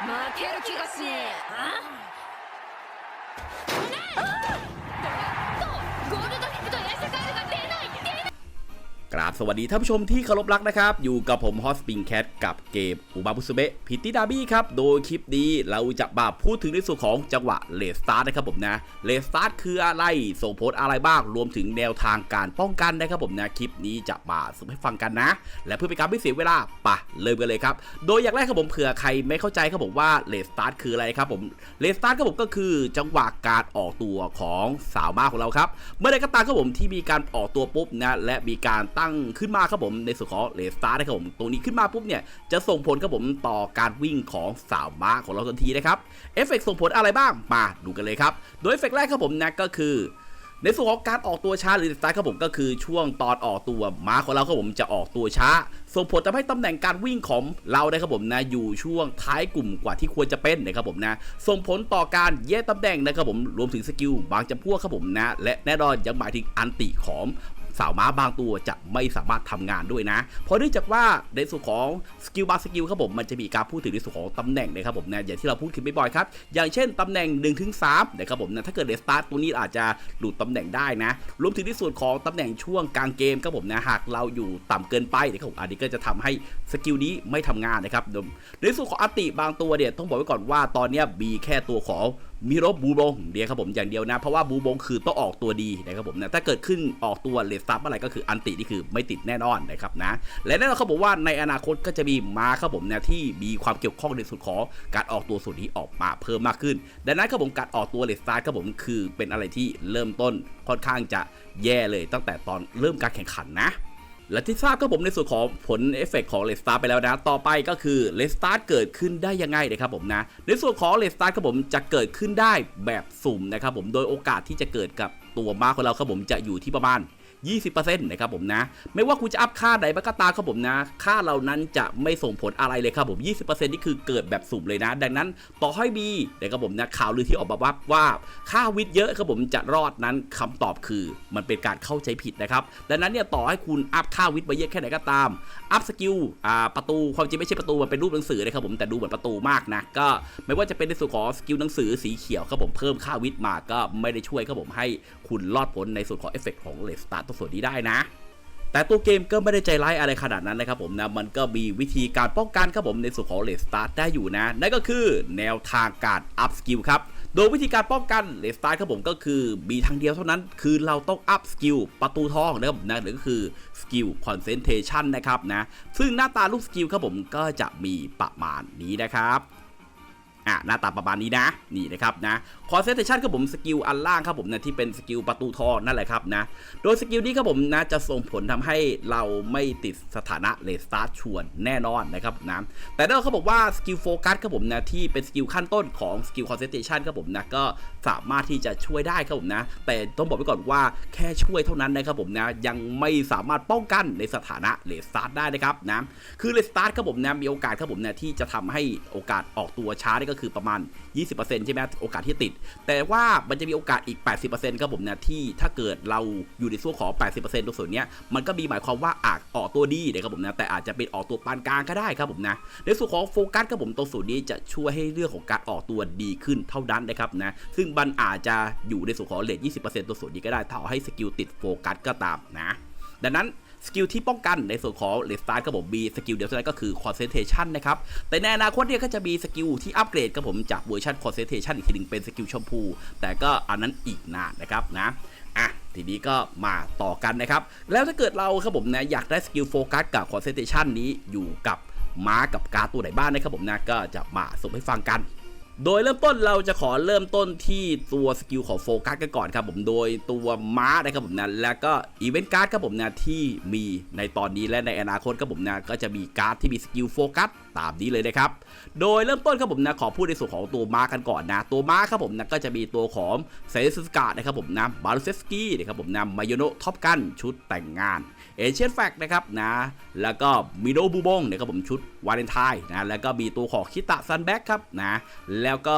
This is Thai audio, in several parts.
負ける気がしねえあ กราบสวัสดีท่านผู้ชมที่เคารพรักนะครับ อยู่กับผมฮอสปิงแคทกับเกมอุบาบุสเบะพิตติดาบี้ครับ โดยคลิปนี้เราจะมาพูดถึงในส่วนของจังหวะเลสตาร์นะครับผมนะเลสตาร์คืออะไร ส่งผลอะไรบ้าง รวมถึงแนวทางการป้องกันนะครับผมนะคลิปนี้จะมาสรุปให้ฟังกันนะ และเพื่อเป็นการไม่เสียเวลาปะเริ่มกันเลยครับ โดยอย่างแรกครับผมเผื่อใครไม่เข้าใจครับผมว่าเลสตาร์คืออะไรครับผมเลสตาร์ครับผมก็คือจังหวะการออกตัวของสาวมาของเราครับเมื่อใดก็ตามครับผมที่มีการออกตัวปุ๊บนะและมีการตั้งขึ้นมาครับผมในส่วนของเลสตาร์นะครับผมตรงนี้ขึ้นมาปุ๊บเนี่ยจะส่งผลครับผมต่อการวิ่งของสาวม้าของเราทันทีนะครับเอฟเฟกต์ส่งผลอะไรบ้างมาดูกันเลยครับ โดยเอฟเฟกต์แรกครับผมนะก็คือในส่วนของการออกตัวช้าหรือสตาร์ครับผมก็คือช่วงตอนออกตัวม้าของเราครับผมจะออกตัวช้าส่งผลทำให้ตำแหน่งการวิ่งของเรานะครับผมนะอยู่ช่วงท้ายกลุ่มกว่าที่ควรจะเป็นนะครับผมนะส่งผลต่อการแยกตำแหน่งนะครับผมรวมถึงสกิลบางจำพวกครับผมนะและแน่นอนยังหมายถึงอันติของ สาวม้าบางตัวจะไม่สามารถทำงานด้วยนะ เพราะเนื่องจากว่าในส่วนของสกิลบางสกิลครับผมมันจะมีการพูดถึงในส่วนของตำแหน่งนะครับผมนะอย่างที่เราพูดขึ้นบ่อยๆครับอย่างเช่นตำแหน่ง1นถึงสนะครับผมนะถ้าเกิดเดสตาร์ตตรงนี้อาจจะหลุดตำแหน่งได้นะ รวมถึงในส่วนของตำแหน่งช่วงกลางเกมครับผมนะหากเราอยู่ต่ำเกินไปนะครับผมอันนี้ก็จะทำให้สกิลนี้ไม่ทำงานนะครับในส่วนของอติบางตัวเนี่ยต้องบอกไว้ก่อนว่าตอนนี้มีแค่ตัวของมิโรบูบงเดียครับผมอย่างเดียวนะ เพราะว่าบูบงคือต้องออกตัวดีนะครับผมนะถ้าเกิดขึ้นออกตัวเลสซับอะไรก็คืออันตินี่คือไม่ติดแน่นอนนะครับนะและแน่นอนเขาบอกว่าในอนาคตก็จะมีมาครับผมนะที่มีความเกี่ยวข้องในส่วนของการออกตัวส่วนนี้ออกมาเพิ่มมากขึ้น ดังนั้นครับผมการออกตัวเลสซับครับผมคือเป็นอะไรที่เริ่มต้นค่อนข้างจะแย่เลยตั้งแต่ตอนเริ่มการแข่งขันนะ และที่ทราบก็ผมในส่วนของผลเอฟเฟกของเลสตาร์ไปแล้วนะ ต่อไปก็คือเลสตาร์เกิดขึ้นได้ยังไงนะครับผมนะ ในส่วนของเลสตาร์ครับผมจะเกิดขึ้นได้แบบสุ่มนะครับผม โดยโอกาสที่จะเกิดกับตัวมาของเราครับผมจะอยู่ที่ประมาณ 20%นะครับผมนะ ไม่ว่าคุณจะอัพค่าใดมาก็ตามครับผมนะ ค่าเหล่านั้นจะไม่ส่งผลอะไรเลยครับผม 20%นี่คือเกิดแบบสุ่มเลยนะ ดังนั้นต่อให้มีนะครับผมนะข่าวลือที่ออกมาว่าว่าค่าวิทย์เยอะครับผมจะรอดนั้นคำตอบคือมันเป็นการเข้าใจผิดนะครับ ดังนั้นเนี่ยต่อให้คุณอัพค่าวิทย์ไปเยอะแค่ไหนก็ตาม อัพสกิลอ่าประตูความจริงไม่ใช่ประตูมันเป็นรูปหนังสือนะครับผมแต่ดูเหมือนประตูมากนะก็ไม่ว่าจะเป็นในส่วนของสกิลหนังสือสีเขียวครับผมเพิ่มค่าวิทย์มาก็ไม่ได้ช่วยครับผมให้คุณรอดพ้นในส่วนของเอฟเฟกของเลสตาร์ตส่วนนี้ได้นะ แต่ตัวเกมก็ไม่ได้ใจร้ายอะไรขนาดนั้นนะครับผมนะมันก็มีวิธีการป้องกันครับผมในส่วนของเลสตาร์ได้อยู่นะ นั่นก็คือแนวทางการอัพสกิลครับโดยวิธีการป้องกันเลสตาร์ครับผมก็คือมีทางเดียวเท่านั้น คือเราต้องอัพสกิลประตูทองนะครับนะหรือก็คือสกิลคอนเซนเทชันนะครับนะซึ่งหน้าตาลูกสกิลครับผมก็จะมีประมาณนี้นะครับ อะหน้าตาประมาณนี้นะนี่นะครับนะคอนเซนเทชันครับผมสกิลอันล่างครับผมนะที่เป็นสกิลประตูทองนั่นแหละครับนะโดยสกิลนี้ครับผมนะจะส่งผลทำให้เราไม่ติดสถานะเลสตาร์ชวนแน่นอนนะครับนะแต่ถ้าเขาบอกว่าสกิลโฟกัสครับผมนะที่เป็นสกิลขั้นต้นของสกิลคอนเซนเทชันครับผมนะก็สามารถที่จะช่วยได้ครับผมนะ แต่ต้องบอกไว้ก่อนว่าแค่ช่วยเท่านั้นนะครับผมนะยังไม่สามารถป้องกันในสถานะเลสตาร์ได้นะครับนะคือเลสตาร์ครับผมนะมีโอกาสครับผมนะที่จะทำให้โอกาสออกตัวช้าได้ก็คือประมาณ 20%ใช่ไหมโอกาสที่ติด แต่ว่ามันจะมีโอกาสอีก 80%ครับผมนะที่ถ้าเกิดเราอยู่ในส่วนของ 80%ตรงส่วนนี้มันก็มีหมายความว่าอาจออกตัวดีนะครับผมนะแต่อาจจะเป็นออกตัวปานกลางก็ได้ครับผมนะในส่วนของโฟกัสครับผมตรงส่วนนี้จะช่วยให้เรื่องของการออกตัวดีขึ้นเท่านั้นนะครับนะซึ่งมันอาจจะอยู่ในส่วนของเลท20%ตรงส่วนนี้ก็ได้ถ้าให้สกิลติดโฟกัสก็ตามนะดังนั้น สกิลที่ป้องกันในส่วนของเลสตาร์ครับผมมีสกิลเดียวเท่านั้นก็คือ concentration นะครับแต่ในอนาคตเนี่ยก็จะมีสกิลที่อัปเกรดครับผมจากเวอร์ชัน concentration อีกทีหนึ่งเป็นสกิลชมพู แต่ก็อันนั้นอีกนานนะครับนะอะทีนี้ก็มาต่อกันนะครับ แล้วถ้าเกิดเราครับผมนะอยากได้สกิลโฟกัสกับ concentration นี้อยู่กับม้ากับการ์ดตัวไหนบ้างนะครับผมนะก็จะมาส่งให้ฟังกัน โดยเริ่มต้นเราจะขอเริ่มต้นที่ตัวสกิลของโฟกัสกันก่อนครับผมโดยตัวม้านะครับผมนะแล้วก็อีเวนต์การ์ดครับผมนะที่มีในตอนนี้และในอนาคตครับผมนะก็จะมีการ์ดที่มีสกิลโฟกัสตามนี้เลยนะครับ โดยเริ่มต้นครับผมนะขอพูดในส่วนของตัวม้ากันก่อนนะ ตัวม้าครับผมนะก็จะมีตัวของเซซุสกานะครับผมนะบารุเซสกี้นะครับผมนะมายโนท็อปกันชุดแต่งงานเอเชียนแฟกนะครับนะแล้วก็มิโดบูบงนะครับผมชุด วาเลนไทน์นะแล้วก็มีตัวของคิตะซันแบ็กครับนะแล้วก็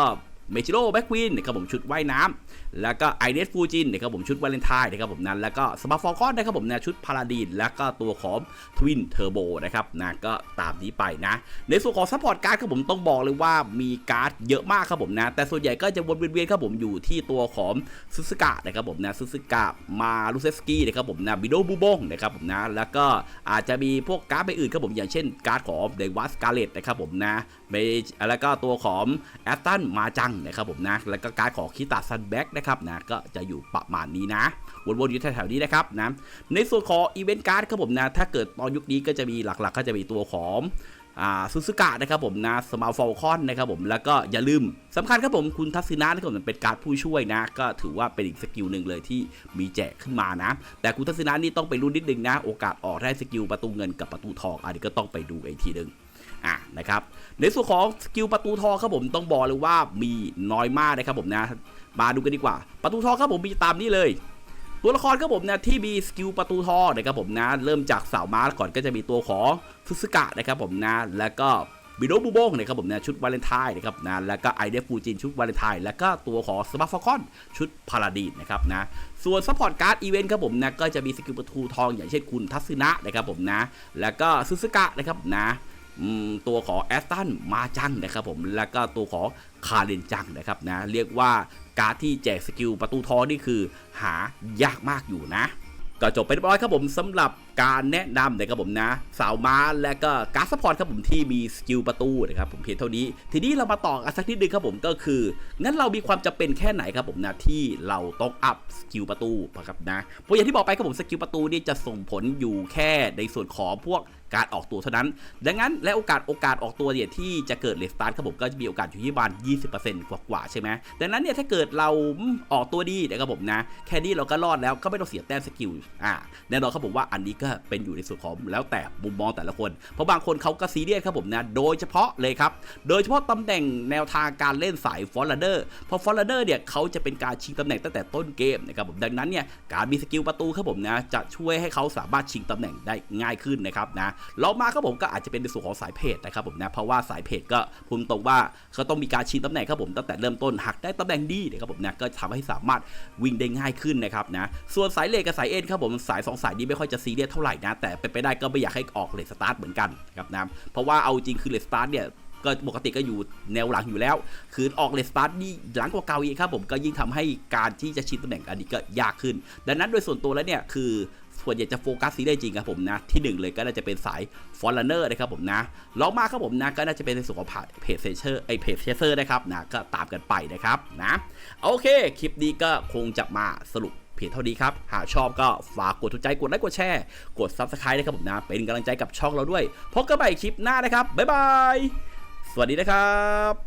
เมจิโร่แบ็กวินนะครับผมชุดว่ายน้ำแล้วก็ไอเนสฟูจินนะครับผมชุดวาเลนไทน์นะครับผมนั้นแล้วก็สมาร์ฟอลคอนนะครับผมนะชุดพาราดีนแล้วก็ตัวของทวินเทอร์โบนะครับนะก็ตามนี้ไปนะ ในส่วนของซัพพอร์ตการ์ดครับผมต้องบอกเลยว่ามีการ์ดเยอะมากครับผมนะ แต่ส่วนใหญ่ก็จะวนเวียนครับผมอยู่ที่ตัวของซุสกะนะครับผมนะซุสกะมาลูเซสกี้นะครับผมนะบิโดบูบงนะครับผมนะแล้วก็อาจจะมีพวกการ์ดใบอื่นครับผมอย่างเช่นการ์ดของเดวัสกาเลตนะครับผมนะเมแล้วก็ตัวของแอตตันมาจังนะครับผมนะ แล้วก็การของคิตาซันแบ็กนะครับนะก็จะอยู่ประมาณนี้นะวนๆอยู่แถวๆนี้นะครับนะในส่วนของอีเวนต์การ์ดครับผมนะถ้าเกิดตอนยุคนี้ก็จะมีหลักๆ ก็จะมีตัวของซูซูกะนะครับผมนะสมาร์ฟอลคอนนะครับผมแล้วก็อย่าลืมสำคัญครับผมคุณทัศนะนะครับผมเป็นการ์ดผู้ช่วยนะ ก็ถือว่าเป็นอีกสกิลหนึ่งเลยที่มีแจกขึ้นมานะ แต่คุณทัศนะนี่ต้องไปรุ่นนิดนึงนะ โอกาสออกได้สกิลประตูเงินกับประตูทองอันนี้ก็ต้องไปดูอีกทีหนึง อะนะครับในส่วนของสกิลประตูทองครับผมต้องบอกเลยว่ามีน้อยมากนะครับผมนะมาดูกันดีกว่า ประตูทองครับผมมีตามนี้เลย ตัวละครครับผมนะที่มีสกิลประตูทองนะครับผมนะเริ่มจากสาวม้าก่อนก็จะมีตัวของฟุสกะนะครับผมนะแล้วก็บิโดบูโบงนะครับผมนะชุดวาเลนไทน์นะครับนะแล้วก็ไอเดฟูจินชุดวาเลนไทน์แล้วก็ตัวของสมาร์ฟคอนชุดพาราดีนนะครับนะส่วนซัพพอร์ตการ์ดอีเวนต์ครับผมนะก็จะมีสกิลประตูทองอย่างเช่นคุณทัศนะนะครับผมนะแล้วก็ซุสกะนะครับนะ ตัวของแอสตันมาจังนะครับผมแล้วก็ตัวของคาเรนจังนะครับนะเรียกว่าการที่แจกสกิลประตูทอนี่คือหายากมากอยู่นะ ก็จบไปเรียบร้อยครับผมสำหรับ การแนะนำนะครับผมนะ สาวม้าและก็การ์ดซัพพอร์ตครับผมที่มีสกิลประตูนะครับผมเพียงเท่านี้ ทีนี้เรามาต่อกันสักนิดนึงครับผมก็คือ งั้นเรามีความจำเป็นแค่ไหนครับผมนะที่เราต้องอัพสกิลประตูครับนะเพราะอย่างที่บอกไปครับผมสกิลประตูนี่จะส่งผลอยู่แค่ในส่วนของพวกการออกตัวเท่านั้น ดังนั้นและโอกาสโอกาสออกตัวเนี่ยที่จะเกิดเลสตาร์ครับผมก็จะมีโอกาสอยู่ที่ประมาณ20%กว่ากว่าใช่ไหมดังนั้นเนี่ยถ้าเกิดเราอออกตัวดีนะครับผมนะ แค่นี้เราก็รอดแล้วก็ไม่ต้องเสียแต้มสกิล อ่า แน่นอนครับผมว่าอันนี้ก็เป็นอยู่ในส่วนของแล้วแต่มุมมองแต่ละคน เพราะบางคนเขาก็ซีเรียสครับผมนะ โดยเฉพาะเลยครับ โดยเฉพาะตำแหน่งแนวทางการเล่นสายฟอลเดอร์พราะฟอลเดอร์เนี่ยเขาจะเป็นการชิงตำแหน่งตั้งแต่ต้นเกมนะครับผมดังนั้นเนี่ยการมีสกิลประตูครับผมนะจะช่วยให้เขาสามารถชิงตำแหน่งได้ง่ายขึ้นนะครับนะเรามาครับผมก็อาจจะเป็นในส่วนของสายเพจนะครับผมนะเพราะว่าสายเพจก็พูดตรงว่าเขาต้องมีการชิงตำแหน่งครับผมตั้งแต่เริ่มต้นหากได้ตำแหน่งดีนะครับผมนะก็ทำให้สามารถวิ่งได้ง่ายขึ้นนะครับนะส่วนสายเลกกับสายเอ็นครับผมสายสองสายนี้ไม่ค่อยจะซีเรียสเท่าไหร่นะ แต่เป็นไปได้ก็ไม่อยากให้ออกเลสตาร์ทเหมือนกันครับนะเพราะว่าเอาจริงคือเลสตาร์ทเนี่ยก็ปกติก็อยู่แนวหลังอยู่แล้ว คือออกเลสตาร์ทนี่หลังกว่าเก่าอีกครับผมก็ยิ่งทำให้การที่จะชิงตำแหน่งอันนี้ก็ยากขึ้น ดังนั้นโดยส่วนตัวแล้วเนี่ยคือส่วนใหญ่จะโฟกัสซีได้จริงครับผมนะ ที่หนึ่งเลยก็น่าจะเป็นสายฟอร์เนอร์นะครับผมนะลองมาครับผมนะก็น่าจะเป็นในส่วนของเพจเซเชอร์ไอเพจเชเซอร์นะครับนะก็ตามกันไปนะครับนะโอเคคลิปนี้ก็คงจะมาสรุป เพียงเท่านี้ครับ หากชอบก็ฝากกดถูกใจกดไลค์กดแชร์ กด Subscribe นะครับผมนะ เป็นกำลังใจกับช่องเราด้วยพบกันใหม่คลิปหน้านะครับบ๊ายบายสวัสดีนะครับ